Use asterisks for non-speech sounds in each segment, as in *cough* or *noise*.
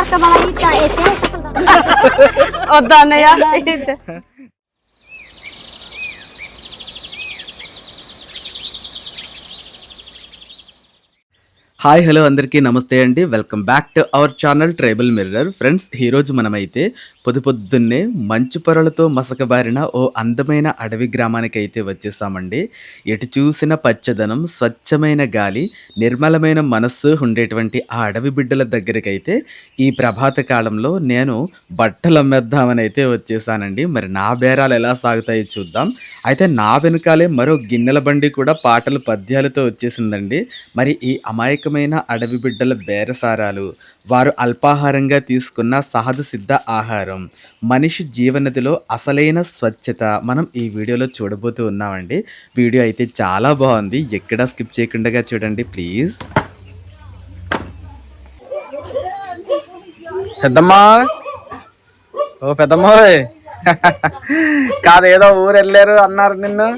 Ntar kembali ke itu. Odan ya. Hi hello అందరికీ నమస్తే అండి. Welcome back to our channel tribal mirror. Friends ఈరోజు మనమైతే పొద్దు పొద్దున్నే మంచు పొరలతో మసకబారిన ఓ అందమైన అడవి గ్రామానికి అయితే వచ్చేసామండి. ఎటు చూసిన పచ్చదనం స్వచ్ఛమైన గాలి నిర్మలమైన మనస్సు ఉండేటువంటి ఆ అడవి బిడ్డల దగ్గరికైతే ఈ ప్రభాత కాలంలో నేను బట్టలు అమ్మేద్దామని అయితే వచ్చేసానండి. మరి నా బేరాలు ఎలా సాగుతాయో చూద్దాం. అయితే నా వెనకాలే మరో గిన్నెల బండి కూడా పాటలు పద్యాలతో వచ్చేసిందండి. మరి ఈ అమాయక రకమైన అడవి బిడ్డల బేరసారాలు. వారు అల్పాహారంగా తీసుకున్న సహజ సిద్ధ ఆహారం. మనిషి జీవనదిలో అసలైన స్వచ్ఛత. మనం ఈ వీడియోలో చూడబోతూ ఉన్నామండి. వీడియో అయితే చాలా బాగుంది. ఎక్కడా స్కిప్ చేయకుండా చూడండి ప్లీజ్. పెద్దమ్మా! ఓ పెద్దమ్మా *laughs* కాదు ఏదో ఊరు వెళ్ళారు అన్నారు నిన్ను.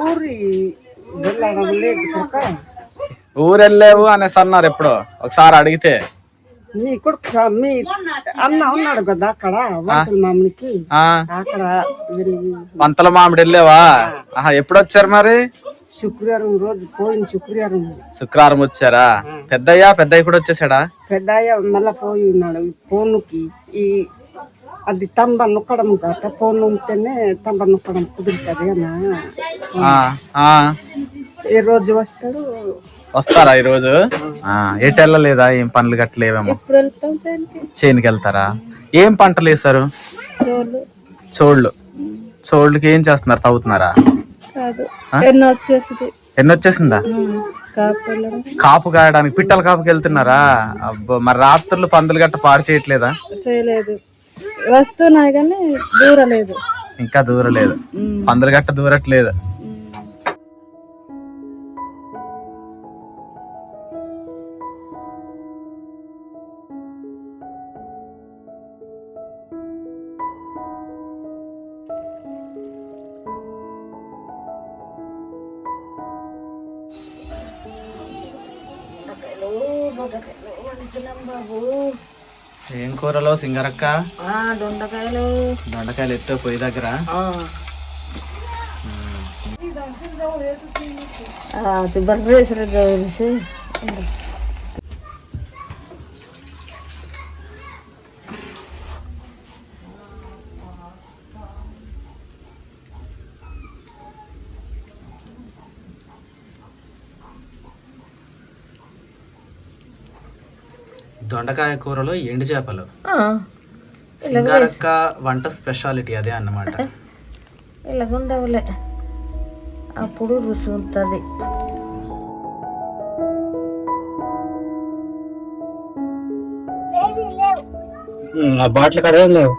ఊరి వెళ్ళడం లేదు కనుక ఊరు వెళ్ళావు అనేసి అన్నారు ఎప్పుడో. ఒకసారి అడిగితే. మీ కొడుకు మీ అన్న ఉన్నాడు కదా అక్కడ వంటల మామనికి ఆ. అక్కడ వంతల మామిడి వెళ్ళావా? ఆహా ఎప్పుడు వచ్చారు మరి? శుక్రవారం రోజు పోయిన శుక్రవారం. శుక్రవారం వచ్చారా? పెద్దయ్యా పెద్దయ్య కూడా వచ్చేసాడా? పెద్ద మళ్ళా పోయి ఉన్నాడు ఫోన్కి ఈ అది తంబ నొక్కడం కాక ఫోన్ ఉంటేనే తంబ నొక్కడం కుదురుతుంది అన్న. ఏ రోజు వస్తాడు? వస్తారా ఈ రోజు ఆ, ఎటు వెళ్ళలేదా ఏం పనులు సైన్కి చేనుకి వెళ్తారా? ఏం పంటలు వేస్తారు చోళ్ళు. చోళ్ళు. చోళ్ళకి ఏం చేస్తున్నారు? తవ్వుతున్నారా కాదు. ఎన్నో వచ్చేసింది కాపు కాయడానికి పిట్టల కాపుకి వెళ్తున్నారా? అబ్బో మరి రాత్రులు పందులు గట్ట పాడు చేయట్లేదా? వస్తున్నాయి కానీ దూరలేదు. ఇంకా దూరలేదు. పందులు గట్ట దూరట్లేదు. ఏం కూరలో సింగరక్క? దొండకాయలు. దొండకాయలు ఎత్తే పొయ్యి దగ్గర? దొండకాయ కూరలో ఎండు చేపలు. సింగారక్క వంట స్పెషాలిటీ అదే అన్నమాట. ఇలాగుండవులే. అప్పుడు రుచి ఉంటుంది. బాటిల్ కడ ఏం లేవు.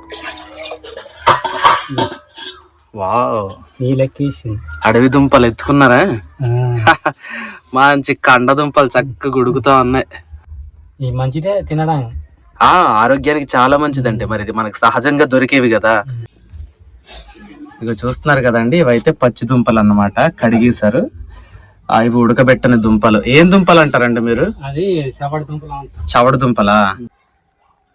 వావ్. నీళ్ళెక్కేసింది అడవి దుంపలు ఎత్తుకున్నారా? *laughs* మంచి కండ దుంపలు చక్కగా ఉడుకుతా ఉన్నాయి. ఈ మంచిదే తినడానికి ఆ ఆరోగ్యానికి చాలా మంచిదండి. మరి ఇది మనకు సహజంగా దొరికేవి కదా. ఇక చూస్తున్నారు కదండి ఇవైతే పచ్చి దుంపలు అన్నమాట కడిగేశారు. ఆ, ఇవి ఉడకబెట్టని దుంపలు. ఏం దుంపలు అంటారండి మీరు? అది సపడి దుంపలు చవడు దుంపలా?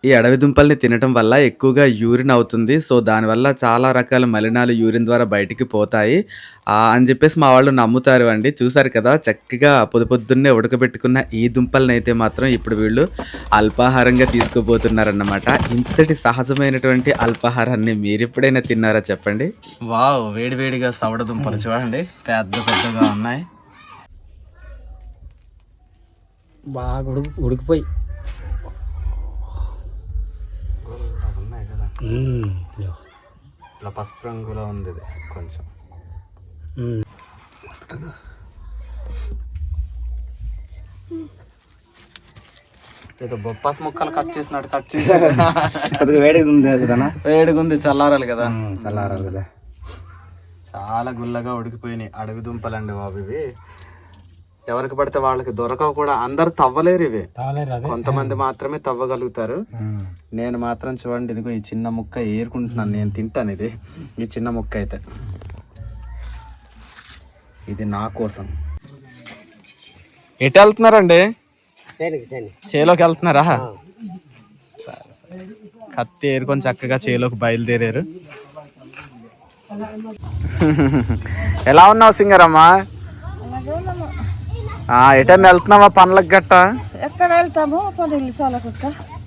ఈ అడవి దుంపల్ని తినటం వల్ల ఎక్కువగా యూరిన్ అవుతుంది. సో దానివల్ల చాలా రకాల మలినాలు యూరిన్ ద్వారా బయటికి పోతాయి. ఆ, అని చెప్పేసి మా వాళ్ళు నమ్ముతారు అండి. చూసారు కదా చక్కగా పొద్దు పొద్దున్నే ఉడకబెట్టుకున్న ఈ దుంపల్ని అయితే మాత్రం ఇప్పుడు వీళ్ళు అల్పాహారంగా తీసుకోబోతున్నారన్నమాట. ఇంతటి సహజమైనటువంటి అల్పాహారాన్ని మీరు ఎప్పుడైనా తిన్నారా చెప్పండి? వావ్ వేడి వేడిగా సవడ దుంపలు చూడండి. పెద్ద పెద్దగా ఉన్నాయి. బాగా ఉడికి ఉడికిపోయి మ్మ్. యో. ఇలా పసుపు రంగులో ఉంది కొంచెం. ఏదో బొప్పాస్ ముక్కలు కట్ చేసినట్టు కట్ చేసి. కొద్దిగా వేడిగా ఉంది కదా వేడిగా ఉంది చల్లారాలి కదా. చల్లారాలి కదా. చాలా గుల్లగా ఉడికిపోయినాయి అడవి దుంపలండి బాబు ఇవి. ఎవరికి పడితే వాళ్ళకి దొరకవు కూడా అందరు తవ్వలేరు ఇవి. కొంతమంది మాత్రమే తవ్వగలుగుతారు. నేను మాత్రం చూడండి ఇదిగో ఈ చిన్న ముక్క ఏరుకుంటున్నాను నేను తింటాను ఇది. ఈ చిన్న ముక్క అయితే. ఇది నా కోసం. ఎటు వెళ్తున్నారండి? చేలోకి వెళ్తున్నారా? కత్తి ఏరుకొని చక్కగా చేలోకి బయలుదేరారు. *laughs* ఎలా ఉన్నావు సింగరమ్మా? ఎటన్నా వెళ్తున్నావా పనులకు గట్ట? ఎక్కడ వెళ్తాము?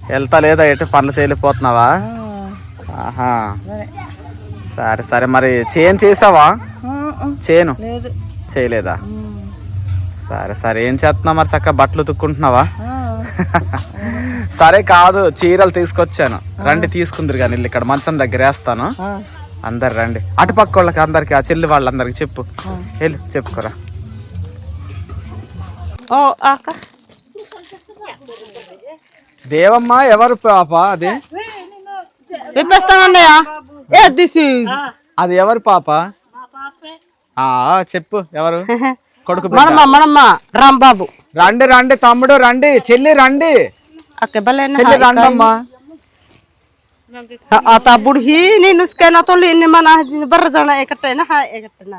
వెళ్తా లేదా? ఎటు పనులు చేయలేకపోతున్నావా? ఆహా. సరే. సరే మరి చేను చేసావా? చేను? లేదు. చేయలేదా? సరే సరే ఏం చేస్తున్నావు మరి? చక్కగా బట్టలు ఉతుక్కుంటున్నావా? *laughs* సరే కాదు చీరలు తీసుకొచ్చాను. రండి తీసుకుందరు కానీ ఇక్కడ మంచం దగ్గర వేస్తాను. అందరు రండి. అటుపక్క వాళ్ళకి అందరికి ఆ చెల్లి వాళ్ళందరికి చెప్పు. వెళ్ళి చెప్పుకోరా. ఓ అక్క దేవమ్మ ఎవరు పాప అది విప్పేస్తానన్నయ్య ఏ దిసి అది ఎవరు పాప ఆ చెప్పు ఎవరు కొడుకు బిడ్డ. మనమ్మ మనమ్మ రాంబాబు రండి రండి తమ్ముడు రండి చెల్లి రండి అక్క బలేన చెల్లి రండమ్మా आता बुढ़ी नहीं नुस्खे ना तो लेने मना बर जाना एकटे ना हा एकटे ना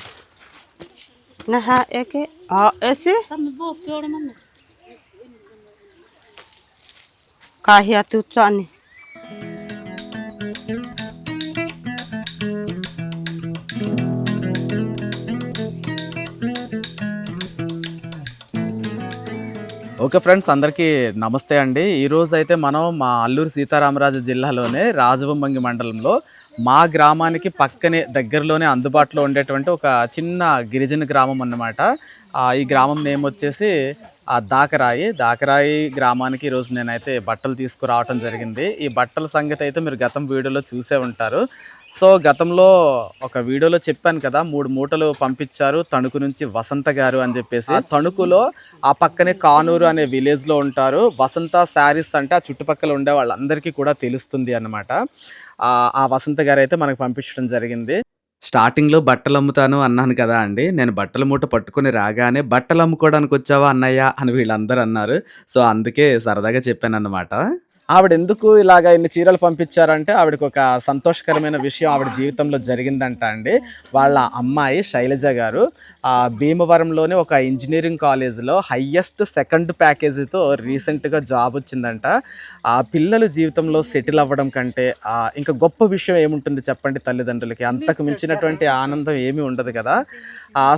Nähä, eke. A, ösy. Kahia chani okay friends అందరికీ నమస్తే అండి ఈరోజు అయితే మనం మా అల్లూరు సీతారామరాజు జిల్లాలోనే రాజవంభంగి మండలంలో మా గ్రామానికి పక్కనే దగ్గరలోనే అందుబాటులో ఉండేటువంటి ఒక చిన్న గిరిజన గ్రామం అన్నమాట. ఈ గ్రామం నేమ్ వచ్చేసి దాకరాయి. దాకరాయి గ్రామానికి ఈరోజు నేనైతే బట్టలు తీసుకురావటం జరిగింది. ఈ బట్టల సంగతి అయితే మీరు గతం వీడియోలో చూసే ఉంటారు. సో గతంలో ఒక వీడియోలో చెప్పాను కదా మూడు మూటలు పంపించారు తణుకు నుంచి వసంత గారు అని చెప్పేసి. తణుకులో ఆ పక్కనే కానూరు అనే విలేజ్లో ఉంటారు. వసంత శారీస్ అంటే ఆ చుట్టుపక్కల ఉండే వాళ్ళందరికీ కూడా తెలుస్తుంది అన్నమాట. ఆ వసంత గారు అయితే మనకు పంపించడం జరిగింది. స్టార్టింగ్లో బట్టలు అమ్ముతాను అన్నాను కదా అండి. నేను బట్టల మూట పట్టుకొని రాగానే బట్టలు అమ్ముకోవడానికి వచ్చావా అన్నయ్య అని వీళ్ళందరూ అన్నారు. సో అందుకే సరదాగా చెప్పాను అన్నమాట ఆవిడ ఎందుకు ఇలాగ ఇన్ని చీరలు పంపించారంటే ఆవిడకి ఒక సంతోషకరమైన విషయం ఆవిడ జీవితంలో జరిగిందంట అండి. వాళ్ళ అమ్మాయి శైలజ గారు భీమవరంలోని ఒక ఇంజనీరింగ్ కాలేజీలో హయ్యెస్ట్ సెకండ్ ప్యాకేజీతో రీసెంట్గా జాబ్ వచ్చిందంట. ఆ పిల్లలు జీవితంలో సెటిల్ అవ్వడం కంటే ఇంకా గొప్ప విషయం ఏముంటుంది చెప్పండి తల్లిదండ్రులకి? అంతకు మించినటువంటి ఆనందం ఏమీ ఉండదు కదా.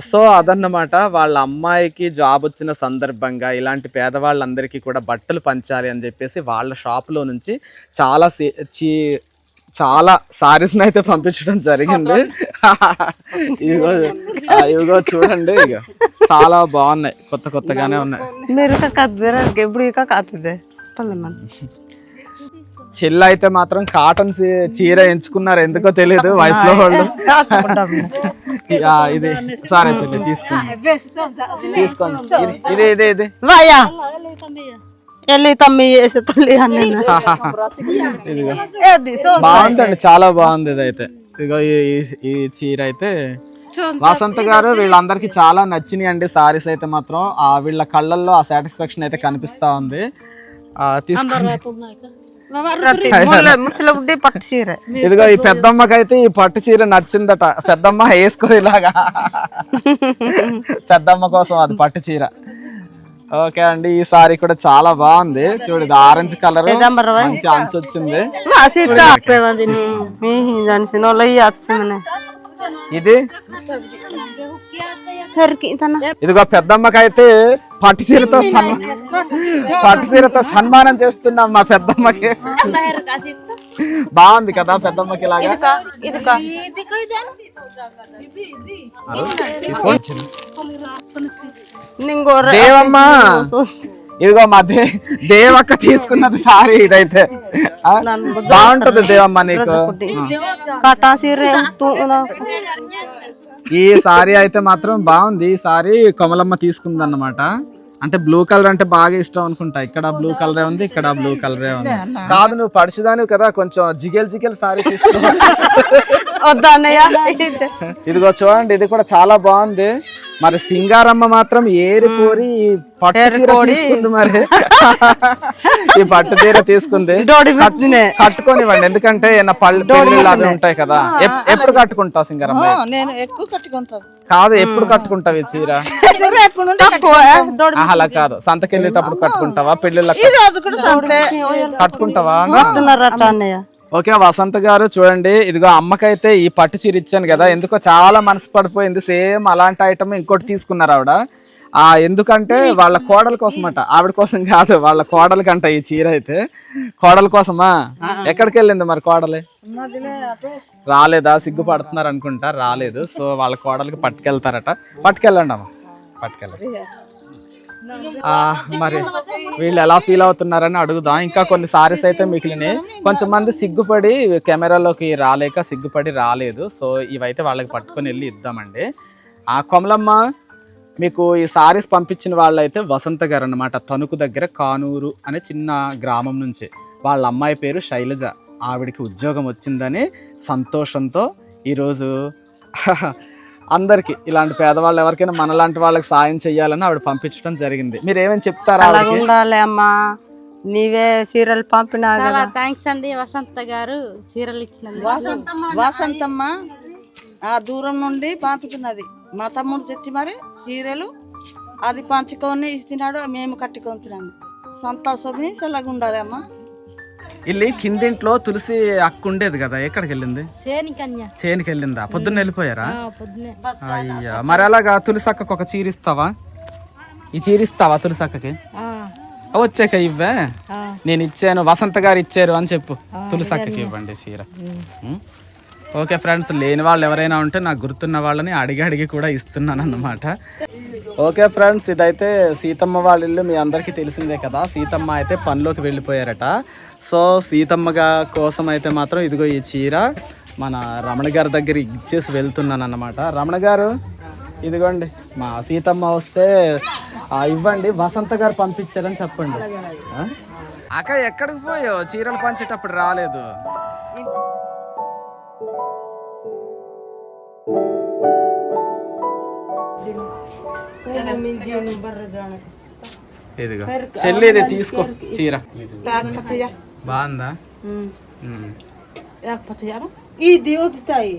సో అదన్నమాట వాళ్ళ అమ్మాయికి జాబ్ వచ్చిన సందర్భంగా ఇలాంటి పేదవాళ్ళందరికీ కూడా బట్టలు పంచాలి అని చెప్పేసి వాళ్ళ షాప్లో నుంచి చాలా చీ చాలా సారీస్ని అయితే పంపించడం జరిగింది. *laughs* ఇదిగో చూడండి ఇక చాలా బాగున్నాయి కొత్త కొత్తగానే ఉన్నాయి. మీరు ఎప్పుడు ఇక కాతుంది చెల్లి అయితే మాత్రం కాటన్ చీర ఎంచుకున్నారు ఎందుకో తెలియదు వయసులో వాళ్ళు. ఇది సరే చెల్లి తీసుకోండి తీసుకోండి ఇది- ఇది ఇది. వాయా ఎల్లి తమ్మి వేసే తల్లి అని *laughs* బాగుందండి చాలా బాగుంది ఇది అయితే ఇదిగో ఈ- చీర అయితే. వసంత గారు వీళ్ళందరికీ చాలా నచ్చినాయి అండి సారీస్ అయితే మాత్రం. ఆ వీళ్ళ కళ్ళల్లో ఆ సాటిస్ఫాక్షన్ అయితే కనిపిస్తా ఉంది. ఆ తీసుకోండి ముసలి బుడ్డి పట్టు చీర. ఇదిగో ఈ పెద్దమ్మకైతే ఈ పట్టు చీర నచ్చిందట. పెద్దమ్మ వేసుకో ఇలాగా పెద్దమ్మ కోసం అది పట్టు చీర. ఓకే అండి ఈ సారీ కూడా చాలా బాగుంది. చూడు ఇది ఆరెంజ్ కలర్. మంచి అంచు వచ్చింది. ఇది? ఇదిగో పెద్దమ్మకైతే పట్టు చీరతో సన్మా పట్టు చీరతో సన్మానం చేస్తున్నాం మా పెద్దమ్మకి. బాగుంది కదా పెద్దమ్మకి దేవమ్మ! ఇదిగో మా దే దేవక్క తీసుకున్నది సారీ ఇదైతే? బాగుంటది దేవమ్మ నీకు. ఈ సారీ అయితే మాత్రం బాగుంది. ఈ సారీ కమలమ్మ తీసుకుందన్నమాట. అంటే బ్లూ కలర్ అంటే బాగా ఇష్టం అనుకుంటా. ఇక్కడ బ్లూ కలరే ఉంది ఇక్కడ బ్లూ కలరే *laughs* ఉంది. కాదు నువ్వు పడిచిదాని కదా కొంచెం జిగేల్ జిగేల్ సారీ తీసుకో. ఇదిగో చూడండి ఇది కూడా చాలా బాగుంది. మరి సింగారమ్మ మాత్రం ఏరి కోరి ఈ పట్టు చీర తీసుకుంది మరి. ఈ పట్టు చీర తీసుకుంది. కట్టుకోనివ్వండి. ఎందుకంటే నా పళ్ళు పెళ్ళిళ్ళు అవి ఉంటాయి కదా. ఎప్- ఎప్పుడు కట్టుకుంటావు సింగారమ్మ? నేను ఎక్కువ కట్టుకుంటాను కాదు ఎప్పుడు కట్టుకుంటావు ఈ చీర? అలా కాదు. సంతకి వెళ్ళేటప్పుడు కట్టుకుంటావా? పెళ్ళిళ్ళకి రోజు కూడా సంతే. కట్టుకుంటావా? వస్తున్నారట అన్నయ్య. ఓకే వసంత గారు చూడండి. ఇదిగో అమ్మకైతే ఈ పట్టు చీర ఇచ్చాను కదా. ఎందుకో చాలా మనసు పడిపోయింది. సేమ్ అలాంటి ఐటమ్ ఇంకోటి తీసుకున్నారు ఆవిడ. ఆ ఎందుకంటే వాళ్ళ కోడల కోసమట. ఆవిడ కోసం కాదు వాళ్ళ కోడలకంట ఈ చీర అయితే. కోడల కోసమా? ఎక్కడికి వెళ్ళింది మరి కోడలి? రాలేదా? సిగ్గుపడుతున్నారు అనుకుంటా. రాలేదు. సో వాళ్ళ కోడలికి పట్టుకెళ్తారట. పట్టుకెళ్ళండి అమ్మ. పట్టుకెళ్ళండి. మరి వీళ్ళు ఎలా ఫీల్ అవుతున్నారని అడుగుదాం. ఇంకా కొన్ని సారీస్ అయితే మిగిలినాయి. కొంచెం మంది సిగ్గుపడి కెమెరాలోకి రాలేక సిగ్గుపడి రాలేదు. సో ఇవైతే వాళ్ళకి పట్టుకొని వెళ్ళి ఇద్దామండి. ఆ కొమలమ్మ మీకు ఈ సారీస్ పంపించిన వాళ్ళైతే వసంత గారు అన్నమాట. తణుకు దగ్గర కానూరు అనే చిన్న గ్రామం నుంచి. వాళ్ళ అమ్మాయి పేరు శైలజ. ఆవిడకి ఉద్యోగం వచ్చిందని సంతోషంతో ఈరోజు *laughs* అందరికి ఇలాంటి పేదవాళ్ళు ఎవరికైనా మనలాంటి వాళ్ళకి సాయం చేయాలని ఆవిడ పంపించడం జరిగింది. మీరు ఏమేమి చెప్తారా? ఉండాలి అమ్మా. నీవే సీరియల్ పంపినా చాలా థ్యాంక్స్ అండి వసంత గారు చీరలు ఇచ్చినందుకు. వాసంతమ్మ ఆ దూరం నుండి పంపుతున్నది. మా తమ్ముడు తెచ్చి మరి చీరలు అది పంచుకొని ఇస్తున్నాడు మేము కట్టుకుంటున్నాము సంతోషమే చల్లగా ఉండాలి అమ్మ. ఇల్లి కిందింట్లో తులసి అక్క ఉండేది కదా ఎక్కడికి వెళ్ళింది? చేనికి వెళ్ళిందా పొద్దున్న వెళ్ళిపోయారా? అయ్యా మరి అలాగా తులసి అక్కకు ఒక చీర ఇస్తావా? ఈ చీర ఇస్తావా తులసి అక్కకి? వచ్చాక ఇవ్వే. నేను ఇచ్చాను వసంత గారు ఇచ్చారు అని చెప్పు. తులసి అక్కకి ఇవ్వండి చీర? ఓకే ఫ్రెండ్స్ లేని వాళ్ళు ఎవరైనా ఉంటే నాకు గుర్తున్న వాళ్ళని అడిగి అడిగి కూడా ఇస్తున్నాను అన్నమాట. ఓకే ఫ్రెండ్స్ ఇదైతే సీతమ్మ వాళ్ళ ఇల్లు మీ అందరికీ తెలిసిందే కదా. సీతమ్మ అయితే పనిలోకి వెళ్ళిపోయారట. సో సీతమ్మ గా- కోసం అయితే మాత్రం ఇదిగో ఈ చీర మన రమణ గారి దగ్గర ఇచ్చేసి వెళ్తున్నాను అన్నమాట రమణ గారు ఇదిగోండి మా సీతమ్మ వస్తే ఆ, ఇవ్వండి వసంత గారు పంపించారని చెప్పండి? అక్క ఎక్కడికి పోయావు? చీరలు పంచేటప్పుడు రాలేదు. ఇదిగో. చెల్లి ఇది తీసుకో చీర. బాగుందా. ఇది వదుతాయి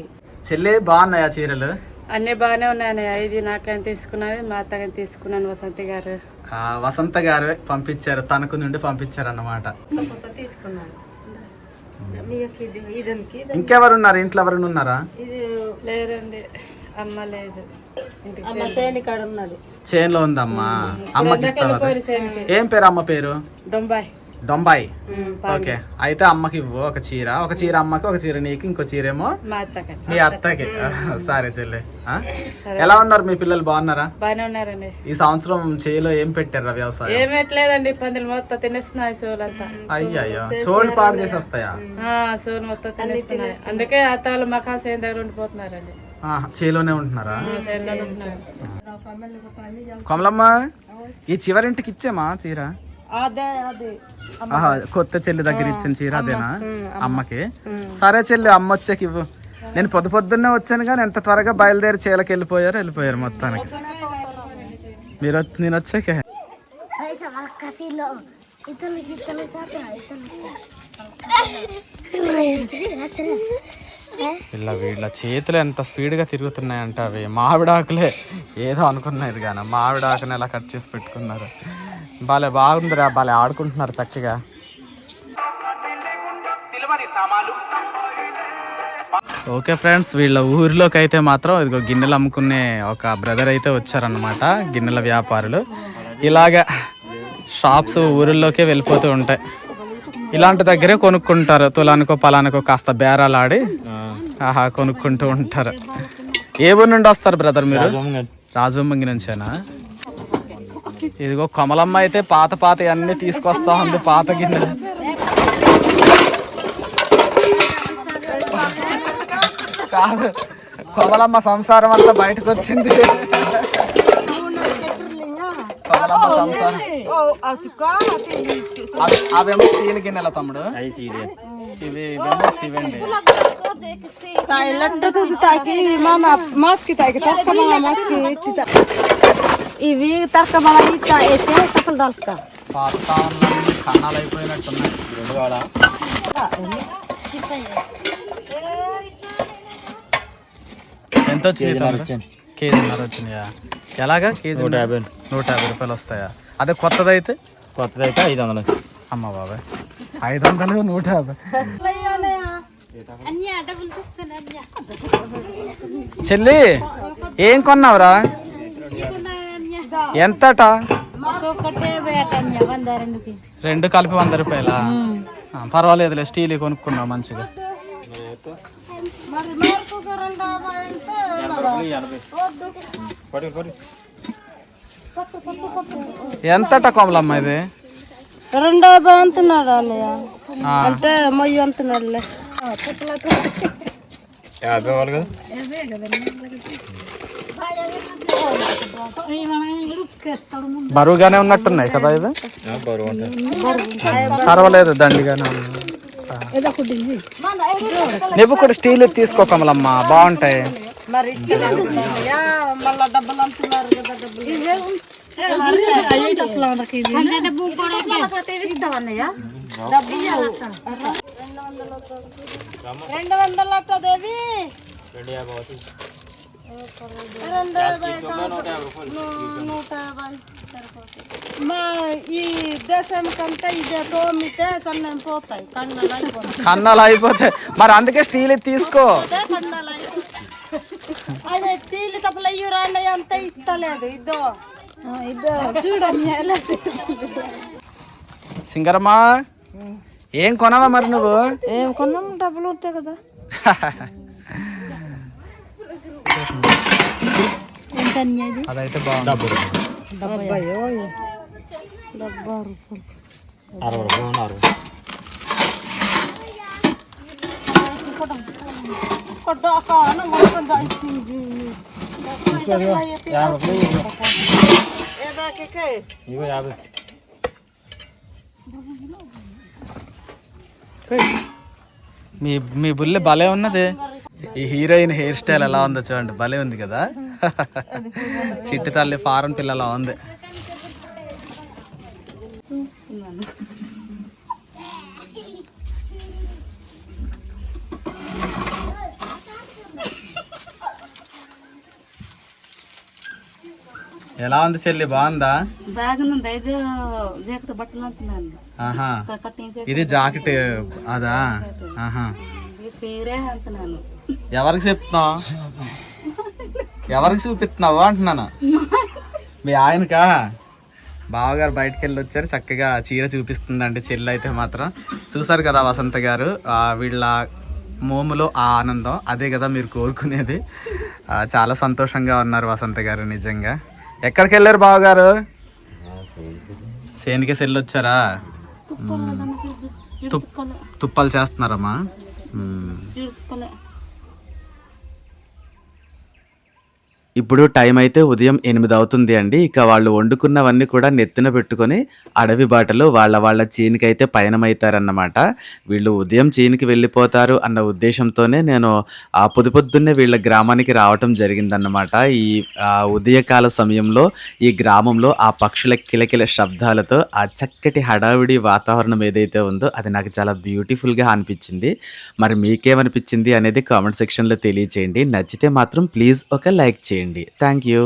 చెల్లి బాగున్నాయా చీరలు? అన్ని బాగానే ఉన్నాయన్నయ్య. ఇది నాకని తీసుకున్నది మా అత్తగాని తీసుకున్నాను వసంతి గారు. ఆ, వసంత గారు పంపించారు తణుకు నుండి పంపించారు అన్నమాట ఇంకెవరు ఉన్నారు ఇంట్లో ఎవరైనా ఉన్నారా? లేరండి. అమ్మ లేదు. చేన్లో ఉందమ్మా. అమ్మకి ఏం పేరు అమ్మ పేరు? డొంబాయ్. డొంబాయి ఓకే. అయితే అమ్మకి ఇవ్వు. ఒక చీర. ఒక చీర అమ్మకి ఒక చీర నీకు ఇంకో చీర ఏమో మా అత్తకి. సరే చెల్లి? ఎలా ఉన్నారు మీ పిల్లలు? బాగున్నారా? బాగానే ఉన్నారండి. ఈ సంవత్సరం చేలో ఏం పెట్టారా వ్యవసాయం? పందులు మొత్తం తినేస్తున్నాయి సోలంతా. అయ్యయ్యో. చోటు పాడు చేసి వస్తాయా సోలు మొత్తం తినేస్తున్నాయి. అందుకే అత్తాలు మకా సేన దగ్గర ఉండిపోతున్నారండి. చేలోనే ఉంటున్నారా. కమలమ్మ ఈ చివరింటికి ఇచ్చామా చీర? అదే అదే. కొత్త చెల్లి దగ్గర ఇచ్చిన చీర అదేనా? అమ్మకి? సరే చెల్లి అమ్మ వచ్చాక ఇవ్వు. నేను పొద్దు పొద్దున్నే వచ్చాను కానీ ఎంత త్వరగా బయలుదేరి చీలకి వెళ్ళిపోయారు వెళ్ళిపోయారు మొత్తానికి. మీరు నేను వచ్చాకే. ఇలా వీళ్ళ చేతులు ఎంత స్పీడ్గా తిరుగుతున్నాయంట అవి. మామిడాకులే. ఏదో అనుకున్నది కానీ మామిడాకుని ఎలా కట్ చేసి పెట్టుకున్నారు. భలే బాగుందిరా భలే ఆడుకుంటున్నారు చక్కగా. ఓకే ఫ్రెండ్స్ వీళ్ళ ఊరిలోకి అయితే మాత్రం ఇదిగో గిన్నెలు అమ్ముకునే ఒక బ్రదర్ అయితే వచ్చారన్నమాట గిన్నెల వ్యాపారులు. ఇలాగా షాప్స్ ఊరిలోకే వెళ్ళిపోతూ ఉంటాయి. ఇలాంటి దగ్గరే కొనుక్కుంటారు తులానికో పలానికో కాస్త బేరాలు ఆడి ఆహా కొనుక్కుంటూ ఉంటారు. ఏ ఊరు నుండి వస్తారు బ్రదర్ మీరు? రాజమంగి నుంచేనా? ఇదిగో కమలమ్మ అయితే పాత పాత అన్ని తీసుకొస్తా ఉంది పాత గిన్నెలు. కాదు కమలమ్మ సంసారం అంతా బయటకు వచ్చింది. కమలమ్మ సంసారం. అవి- అవేమో స్టీల్ గిన్నెల తమ్ముడు. ఇవి ఇవేమో సివెండి. తాకి మన మాస్కి తాకి తక్క మన మాస్కి ఇవి వేస్తే ఉన్నాయి కన్నాలు అయిపోయినట్టున్నాయి ఎంత వచ్చింది తమ్ముడు? కేజీన్నర వచ్చినాయా ఎలాగా? కేజీ నూట యాభై. నూట యాభై రూపాయలు వస్తాయా అదే కొత్తది అయితే కొత్తదైతే ఐదు వందలు అమ్మ బాబాయ్. ఐదు వందలు నూట యాభై. చెల్లి ఏం కొన్నావురా? ఎంతట? రెండు కలిపి వంద రూపాయల? పర్వాలేదులే స్టీల్ కొనుక్కున్నావు మంచిగా. ఎంతట కోమలమ్మ ఇది? రెండో యాభై అంటున్నాడు అన్నయ్య. అంటే మొయ్యి అంటున్నాడులే. యాభై వాళ్ళు కదా? బరువుగానే ఉన్నట్టున్నాయి కదా ఇది పర్వాలేదు దండిగానే నువ్వు కూడా స్టీల్ తీసుకో కమలమ్మ బాగుంటాయి. రెండు వందల రెండు యాభై నూ- నూట యాభై మా ఈ దేశానికంతా ఇదే తోమితే సన్నం పోతాయి. కన్నాలు అయిపోతాయి. కన్నాలు అయిపోతాయి. మరి అందుకే స్టీల్ తీసుకో. కన్నాలు అయిపోతాయి. అదే తీలి తప్పలు అయ్యి రాండి అంత ఇస్తలేదు. ఇదో. ఇదో. చూడమ్మ సింగరమ్మా ఏం కొనవా మరి నువ్వు? ఏం కొన్నాం? డబ్బులు ఉంటాయి కదా. *laughs* ఎంత అదైతే బాగుంది. అబ్బాయో అరవై రూపాయలు. అరవై ఇగో యాభై. మీ మీ బుల్లె భలే ఉన్నది. ఈ హీరోయిన్ హెయిర్ స్టైల్ ఎలా ఉందో చూడండి భలే ఉంది కదా. చిట్టి తల్లి ఫారం పిల్లలా ఉంది. ఎలా ఉంది చెల్లి బాగుందా? ఇది జాకెట్ అదా? ఆహా. ఎవరికి చెప్తున్నావు? ఎవరికి చూపిస్తున్నావు అంటున్నాను. మీ ఆయనకా? బావగారు బయటకు వెళ్ళి వచ్చారు చక్కగా చీర చూపిస్తుందండి చెల్లి అయితే మాత్రం. చూసారు కదా వసంత గారు వీళ్ళ మోములో ఆ ఆనందం. అదే కదా మీరు కోరుకునేది. చాలా సంతోషంగా ఉన్నారు వసంత గారు నిజంగా. ఎక్కడికి వెళ్ళారు బావగారు? సేనికి వెళ్ళి వచ్చారా? తుప్- తుప్పలు చేస్తున్నారమ్మా. ఇప్పుడు టైం అయితే ఉదయం ఎనిమిది అవుతుంది అండి. ఇక వాళ్ళు వండుకున్నవన్నీ కూడా నెత్తిన పెట్టుకొని అడవి బాటలో వాళ్ళ వాళ్ళ చీనికైతే పయనమవుతారన్నమాట వీళ్ళు ఉదయం చీనికి వెళ్ళిపోతారు అన్న ఉద్దేశంతోనే నేను ఆ పొద్దు పొద్దున్నే వీళ్ళ గ్రామానికి రావటం జరిగిందన్నమాట. ఈ ఉదయకాల సమయంలో ఈ గ్రామంలో ఆ పక్షుల కిలకిల శబ్దాలతో ఆ చక్కటి హడావిడి వాతావరణం ఏదైతే ఉందో అది నాకు చాలా బ్యూటిఫుల్గా అనిపించింది. మరి మీకేమనిపించింది అనేది కామెంట్ సెక్షన్లో తెలియచేయండి. నచ్చితే మాత్రం ప్లీజ్ ఒక లైక్ చేయండి. చేయండి థ్యాంక్ యూ